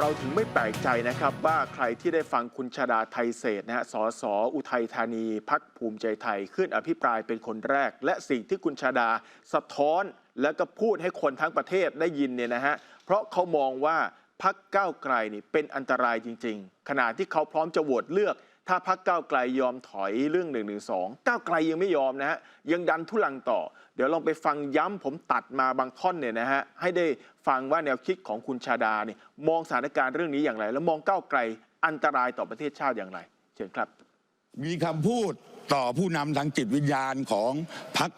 เราถึงไม่แปลกใจนะครับว่าใครที่ได้ฟังคุณชาดาไทยเศษนะฮะสสอุทัยธานีพักภูมิใจไทย ขึ้นอภิปรายเป็นคนแรก และสิ่งที่คุณชาดาสะท้อนและก็พูดให้คนทั้งประเทศได้ยินเนี่ยนะฮะเพราะเขามองว่าพักก้าวไกลนี่เป็นอันตรายจริง ๆ ขณะที่เขาพร้อมจะโหวตเลือก ถ้าพักก้าวไกลยอมถอยเรื่อง1นึก้าวไกลยังไม่ยอมนะฮะยังดันทุลังต่อ เดี๋ยวลองไปฟังย้ำผมตัดมาบางท่อนเนี่ยนะฮะให้ได้ฟังว่าแนวคิดของคุณชาดาเนี่ยมองสถานการณ์เรื่องนี้อย่างไร แล้วมองก้าวไกลอันตรายต่อประเทศชาติอย่างไรเชิญครับ มีคำพูดต่อผู้นำทางจิตวิญญาณของพรรค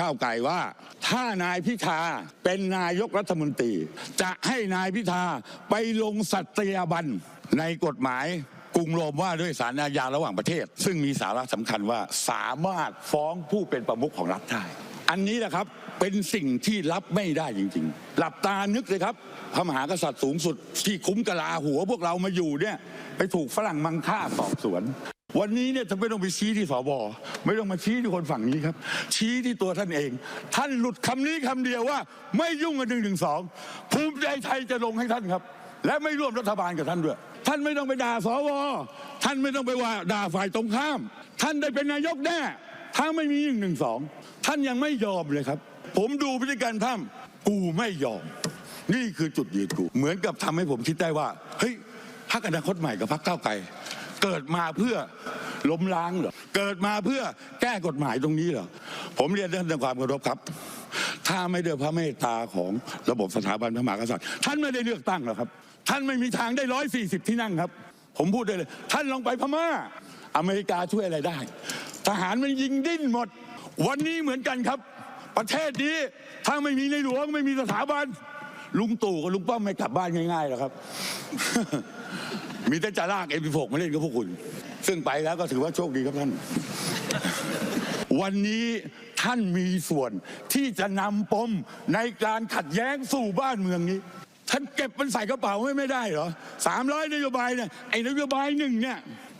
ก้าวไกลว่า ถ้านายพิธาเป็นนายกรัฐมนตรี จะให้นายพิธาไปลงสัตยาบันในกฎหมาย กรุงโรมว่าด้วยสารอาญาระหว่างประเทศ ซึ่งมีสาระสำคัญว่าสามารถฟ้องผู้เป็นประมุขของรัฐได้ อันนี้แหละครับเป็นสิ่งที่รับไม่ได้จริง ๆ หลับตานึกเลยครับพระมหากษัตริย์สูงสุด ที่คุ้มกะลาหัวพวกเรามาอยู่เนี่ยไปถูกฝรั่งมังค่าสอบสวนวันนี้เนี่ยจะไม่ต้องไปชี้ที่สวไม่ต้องมาชี้ที่คนฝั่งนี้ครับ ชี้ที่ตัวท่านเอง ท่านหลุดคำนี้คำเดียวว่า ไม่ยุ่งกับหนึ่งหนึ่งสองภูมิใจไทยจะลงให้ท่านครับ และไม่ร่วมรัฐบาลกับท่านด้วย ท่านไม่ต้องไปด่าสวท่านไม่ต้องไปว่าด่าฝ่ายตรงข้าม ท่านได้เป็นนายกแน่ถ้าไม่มีหนึ่งหนึ่งสองท่านยังไม่ยอมเลยครับ ผมดูพฤติการท่านกูไม่ยอม นี่คือจุดยืนกูเหมือนกับทำให้ผมคิดได้ว่าเฮ้ยพรรคอนาคตใหม่กับพรรคก้าวไกลเกิดมาเพื่อล้มล้างเหรอเกิดมาเพื่อแก้กฎหมายตรงนี้เหรอผมเรียนท่านด้วยความเคารพครับ ถ้าไม่ด้วยพระเมตตาของระบบสถาบันพระมหากษัตริย์ ท่านไม่ได้เลือกตั้งหรอกครับ ท่านไม่มีทางได้ร้อยสี่สิบที่นั่งครับ ผมพูดได้เลย ท่านลองไปพม่า อเมริกาช่วยอะไรได้ ทหารมันยิงดิ้นหมด วันนี้เหมือนกันครับ ประเทศนี้ถ้าไม่มีในหลวงไม่มีสถาบัน ลุงตู่กับลุงป้อมไม่กลับบ้านง่ายๆหรอกครับ มีแต่จะลากเอ็มพีมาเล่นกับพวกคุณ ซึ่งไปแล้วก็ถือว่าโชคดีครับท่าน วันนี้ท่านมีส่วนที่จะนำปมในการขัดแย้งสู่บ้านเมืองนี้ ท่านเก็บมันใส่กระเป๋าไม่ได้เหรอสามร้อยนโยบายเนี่ยไอ้นโยบายหนึ่งเนี่ย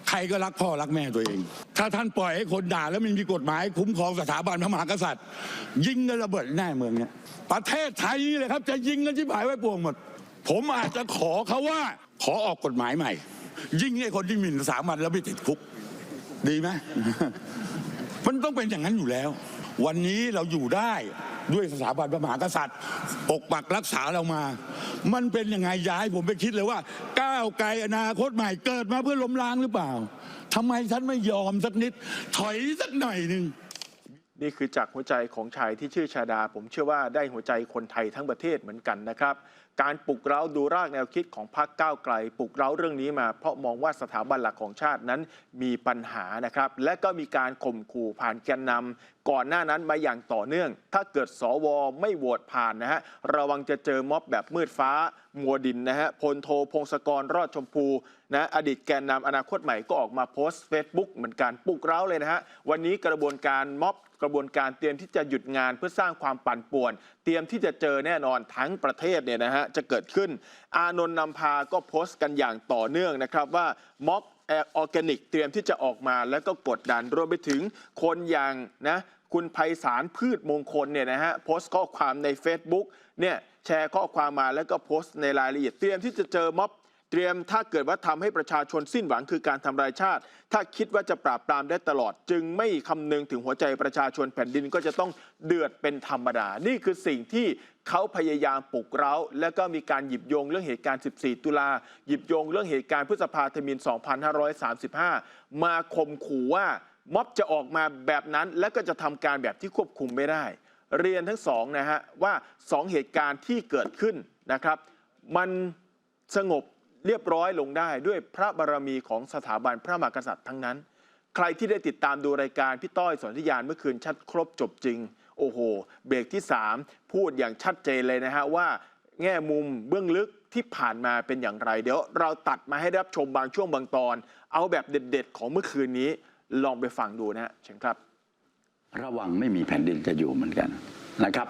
ใครก็รักพ่อรักแม่ตัวเอง ถ้าท่านปล่อยให้คนด่าแล้วไมันมีกฎหมาย คุ้มครองสถาบันพระมหากษัตริย์ ยิงกันระเบิดแน่เมืองเนี่ยประเทศไทยนี่เลยครับ จะยิงกันที่ผายไว้ปวงหมด ผมอาจจะขอเขาว่า ขอออกกฎหมายใหม่ ยิงไอ้คนที่หมิ่นสามัญแล้วไม่ติดคุก ดีไหมมันต้องเป็นอย่างนั้นอยู่แล้ว วันนี้เราอยู่ได้ ด้วยสถาบันพระมหากษัตริย์ ปกปักรักษาเรามา มันเป็นยังไงย้ายผมไปคิดเลยว่า ก้าวไกลอนาคตใหม่เกิดมาเพื่อล้มล้างหรือเปล่าทำไมฉันไม่ยอมสักนิด ถอยสักหน่อยหนึ่งนี่คือจากหัวใจของชายที่ชื่อชาดา ผมเชื่อว่าได้หัวใจคนไทยทั้งประเทศเหมือนกันนะครับ การปลุกเร้าดูรากแนวคิดของพรรคก้าวไกล ปลุกเร้าเรื่องนี้มา เพราะมองว่าสถาบันหลักของชาตินั้นมีปัญหานะครับ และก็มีการข่มขู่ผ่านแกนนำก่อนหน้านั้นมาอย่างต่อเนื่อง ถ้าเกิดสวไม่โหวตผ่านนะฮะระวังจะเจอม็อบแบบมืดฟ้า มัวดินนะฮะพลโทพงศกรรอดชมพูนะอดีตแกนนำอนาคตใหม่ก็ออกมาโพสต์ Facebook เหมือนกันปลุกเร้าเลยนะฮะวันนี้กระบวนการม็อบกระบวนการเตรียมที่จะหยุดงานเพื่อสร้างความปั่นป่วน เตรียมที่จะเจอแน่นอนทั้งประเทศเนี่ยนะฮะจะเกิดขึ้น อานนท์นำพาก็โพสต์กันอย่างต่อเนื่องนะครับว่าม็อบ แอออร์แกนิกเตรียมที่จะออกมาแล้วก็กดดันรวมไปถึงคนอย่างนะคุณไพศาลพืชมงคลเนี่ยนะฮะโพสต์ข้อความใน Facebook เนี่ยแชร์ข้อความมาแล้วก็โพสต์ในรายละเอียดเตรียมที่จะเจอม็อบ เตรียมถ้าเกิดว่าทำให้ประชาชนสิ้นหวังคือการทำลายชาติ ถ้าคิดว่าจะปราบปรามได้ตลอด จึงไม่คำนึงถึงหัวใจประชาชนแผ่นดินก็จะต้องเดือดเป็นธรรมดา นี่คือสิ่งที่เขาพยายามปลุกเร้า แล้วก็มีการหยิบโยงเรื่องเหตุการณ์ 14 ตุลา หยิบโยงเรื่องเหตุการณ์พฤษภาธมิน 2535 มาข่มขู่ว่าม็อบจะออกมาแบบนั้น และก็จะทำการแบบที่ควบคุมไม่ได้ เรียนทั้งสองนะฮะว่าสองเหตุการณ์ที่เกิดขึ้นนะครับ มันสงบ เรียบร้อยลงได้ด้วยพระบารมีของสถาบันพระมหากษัตริย์ทั้งนั้น ใครที่ได้ติดตามดูรายการพี่ต้อยสนธิยานเมื่อคืนชัดครบจบจริง โอ้โห เบรกที่ 3 พูดอย่างชัดเจนเลยนะฮะว่า แง่มุมเบื้องลึกที่ผ่านมาเป็นอย่างไร เดี๋ยวเราตัดมาให้ได้รับชมบางช่วงบางตอน เอาแบบเด็ด ๆ ของเมื่อคืนนี้ลองไปฟังดูนะฮะเชิญครับ ระวังไม่มีแผ่นดินจะอยู่เหมือนกันนะครับ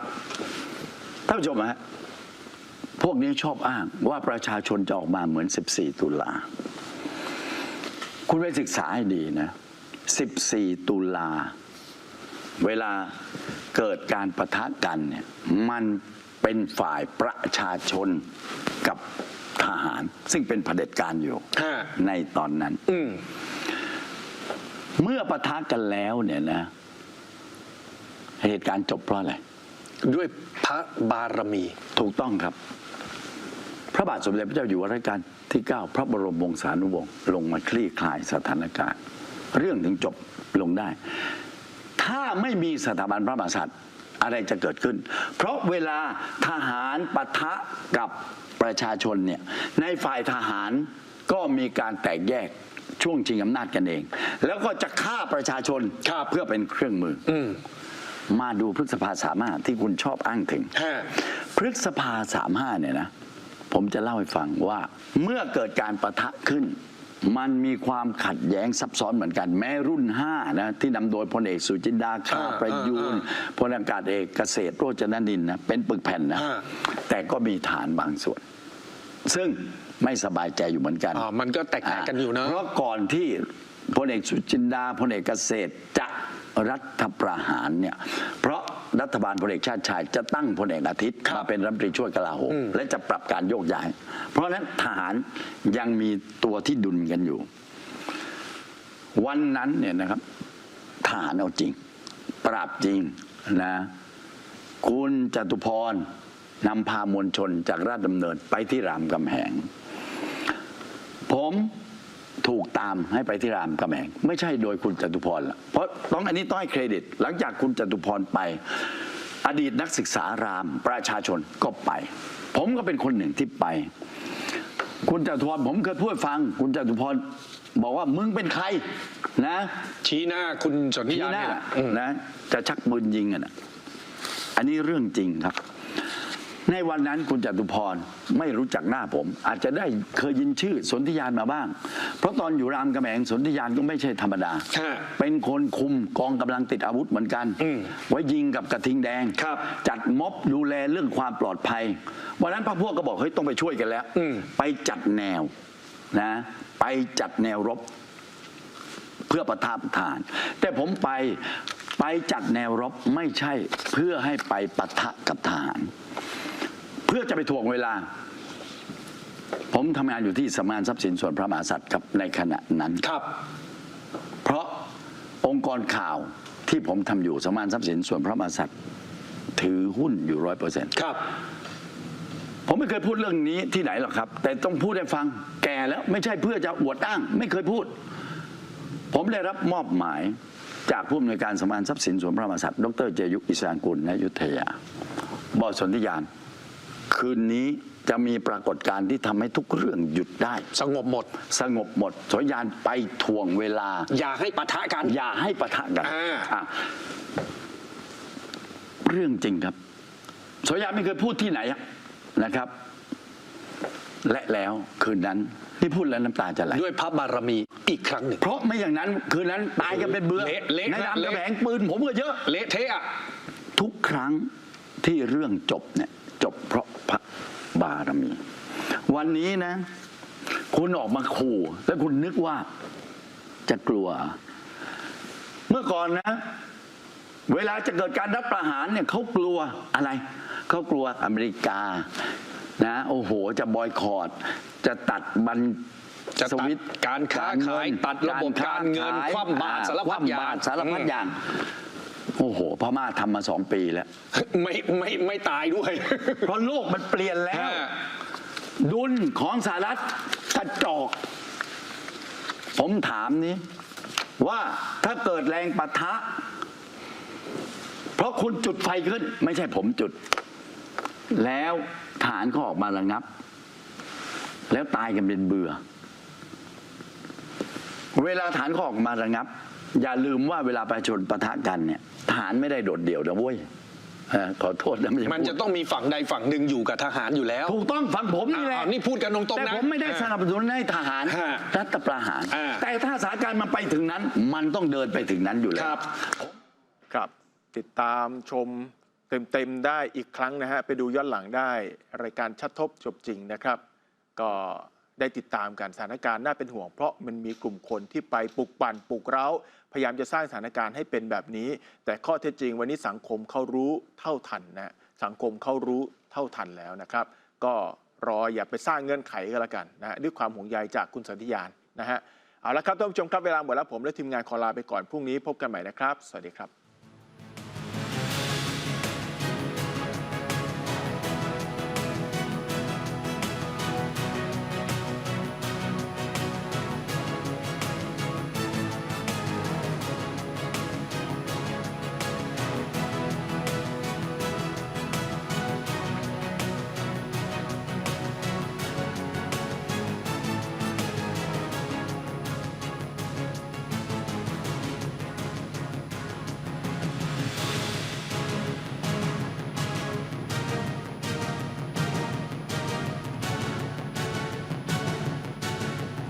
ท่านผู้ชมฮะ พวกนี้ชอบอ้างว่าประชาชนจะออกมาเหมือน 14 ตุลา คุณไปศึกษาให้ดีนะ 14 ตุลา เวลาเกิดการประทะกันเนี่ยมันเป็นฝ่ายประชาชนกับทหาร ซึ่งเป็นเผด็จการอยู่ฮะในตอนนั้นอืมเมื่อปะทะกันแล้วเนี่ยนะ เหตุการณ์จบเพราะอะไรด้วยพระบารมี ถูกต้องครับ พระบาทสมเด็จพระเจ้าอยู่หัวรัชกาลที่ 9 พระบรมวงศานุวงศ์ลงมาคลี่คลายสถานการณ์ เรื่องถึงจบลงได้ ถ้าไม่มีสถาบันพระมหากษัตริย์อะไรจะเกิดขึ้น เพราะเวลาทหารปะทะกับประชาชนเนี่ยในฝ่ายทหารก็มีการแตกแยกช่วงชิงอำนาจกันเอง แล้วก็จะฆ่าประชาชนครับเพื่อเป็นเครื่องมือออืมมาดูพฤษภาสามารถที่คุณชอบอ้างถึงฮะพฤษภาสามห้าเนี่ยนะ ผมจะเล่าให้ฟังว่า เมื่อเกิดการประทะขึ้น มันมีความขัดแย้งซับซ้อนเหมือนกัน แม้รุ่น5นะที่นำโดยพลเอกสุจินดาคาอ่าประยูนอ่าพลอากาศเอกเกษตรโรจนนินทร์นะเป็นปึกแผ่นนะอ่าแต่ก็มีฐานบางส่วน ซึ่งไม่สบายใจอยู่เหมือนกันอ่ามันก็แตกๆกันอยู่นะเพราะก่อนที่พลเอกสุจินดาพลเอกเกษตรจะรัฐประหารเนี่ยเพราะ รัฐบาลพลเอกชาติชาย จะตั้งพลเอกอาทิตย์ครับมาเป็นรัฐมนตรีช่วยกลาโหมและจะปรับการโยกย้าย เพราะฉะนั้นทหารยังมีตัวที่ดุลกันอยู่ วันนั้นเนี่ยนะครับทหารเอาจริง ปราบจริงนะคุณจตุพรนำพามวลชนจากราชดำเนินไปที่รามกำแหง ผม ถูกตามให้ไปที่รามกำแหงไม่ใช่โดยคุณจตุพรละเพราะต้องอันนี้ต้องให้เครดิต หลังจากคุณจตุพรไป อดีตนักศึกษารามประชาชนก็ไป ผมก็เป็นคนหนึ่งที่ไป คุณจตุพรผมเคยพูดให้ฟัง คุณจตุพรบอกว่ามึงเป็นใครนะ ชี้หน้าคุณสนธิทียาหน้าเนี่ยแหละอืมนะจะชักปืนยิงอะนะอันนี้เรื่องจริงครับ ในวันนั้นคุณจตุพรไม่รู้จักหน้าผม อาจจะได้เคยยินชื่อสนธิยานมาบ้าง เพราะตอนอยู่รามกำแหงสนธิยานก็ไม่ใช่ธรรมดาฮะเป็นคนคุมกองกำลังติดอาวุธเหมือนกันอืมไว้ยิงกับกระทิงแดงครับจัดม็อบดูแลเรื่องความปลอดภัย วันนั้นพรรคพวกก็บอกเฮ้ยต้องไปช่วยกันแล้วอืมไปจัดแนวนะ ไปจัดแนวรบ เพื่อประทับทาน แต่ผมไปไปจัดแนวรบไม่ใช่เพื่อให้ไปปะทะกับทหารเพื่อจะไปถ่วงเวลา ผมทำงานอยู่ที่สำนักงานทรัพย์สินส่วนพระมหากษัตริย์ครับในขณะนั้นครับ เพราะองค์กรข่าวที่ผมทำอยู่สำนักงานทรัพย์สินส่วนพระมหากษัตริย์ถือหุ้นอยู่ร้อยเปอร์เซ็นต์ครับ ผมไม่เคยพูดเรื่องนี้ที่ไหนหรอกครับ แต่ต้องพูดให้ฟังแก่แล้วไม่ใช่เพื่อจะอวดอ้าง ไม่เคยพูด ผมได้รับมอบหมายจากผู้อำนวยการสำนักงานทรัพย์สินส่วนพระมหากษัตริย์ดรเจยุอิสรางกุลณอยุธยาบอสนธิยาน คืนนี้จะมีปรากฏการณ์ที่ทำให้ทุกเรื่องหยุดได้ สงบหมด สงบหมดสนธิยานไปทวงเวลา อย่าให้ปะทะกัน อย่าให้ปะทะกันอ่า อะเรื่องจริงครับสนธิยานไม่เคยพูดที่ไหนอะนะครับ และแล้วคืนนั้นที่พูดแล้วน้ำตาจะไหล ด้วยพระบารมีอีกครั้งหนึ่ง เพราะไม่อย่างนั้นคืนนั้นตายกันเป็นเบื่อเละเละในนามเละกระแบงปืนผมก็เยอะ เละเทะอะ ทุกครั้งที่เรื่องจบเนี่ย จบเพราะพระบารมี วันนี้นะ คุณออกมาขู่ แล้วคุณนึกว่าจะกลัว เมื่อก่อนนะ เวลาจะเกิดการรัฐประหารเนี่ยเขากลัวอะไร เขากลัวอเมริกา นะ โอ้โห จะบอยคอรดจะตัดบันจะสตัดวิตช์การค้าขายเงินตัดระบบการเงินค้คว่ำบาตรอ่สารพัดอย่าง คว่ำบตรสารพัดอืมอย่างโอ้โหพม่าทำมาสองปีแล้ว ไม่ไม่ไม่ตายด้วย เพราะโลกมันเปลี่ยนแล้วฮะดุลของสหรัฐกระจอก ผมถามนี้ ว่าถ้าเกิดแรงปะทะ เพราะคุณจุดไฟขึ้น ไม่ใช่ผมจุด แล้วฐานก็ออกมาระงับ แล้วตายกันเป็นเบื่อ เวลาฐานเขาออกมาระงับ อย่าลืมว่าเวลาประชาชนปะทะกันเนี่ยฐานไม่ได้โดดเดี่ยวนะเว้ยเออขอโทษนะไใช่มันพูดจะต้องมีฝั่งใดฝั่งหนึ่งอยู่กับทหารอยู่แล้วถูกต้องฟังผมนี่แหละ อ่านี่พูดกันตรงๆแต่นะ ผมไม่ได้สนับสนุนให้ทหารฮะรัฐประหาร อ่า แต่ถ้าสถานการณ์มันไปถึงนั้น มันต้องเดินไปถึงนั้นอยู่แล้คว รับ ครับ ติดตามชมเต็ม ๆ ได้อีกครั้งนะฮะ ไปดูย้อนหลังได้ รายการชัดทบจบจริงนะครับ ก็ ได้ติดตามกันสถานการณ์น่าเป็นห่วง เพราะมันมีกลุ่มคนที่ไปปลุกปั่นปลุกเร้า พยายามจะสร้างสถานการณ์ให้เป็นแบบนี้ แต่ข้อเท็จจริงวันนี้สังคมเขารู้เท่าทันนะสังคมเขารู้เท่าทันแล้วนะครับ ก็รออย่าไปสร้างเงื่อนไขก็แล้วกันนะฮะด้วยความห่วงใยจากคุณสันติยานนะฮะเอาละครับท่านผู้ชมครับเวลาหมดแล้วผมและทีมงานขอลาไปก่อนพรุ่งนี้พบกันใหม่นะครับ สวัสดีครับ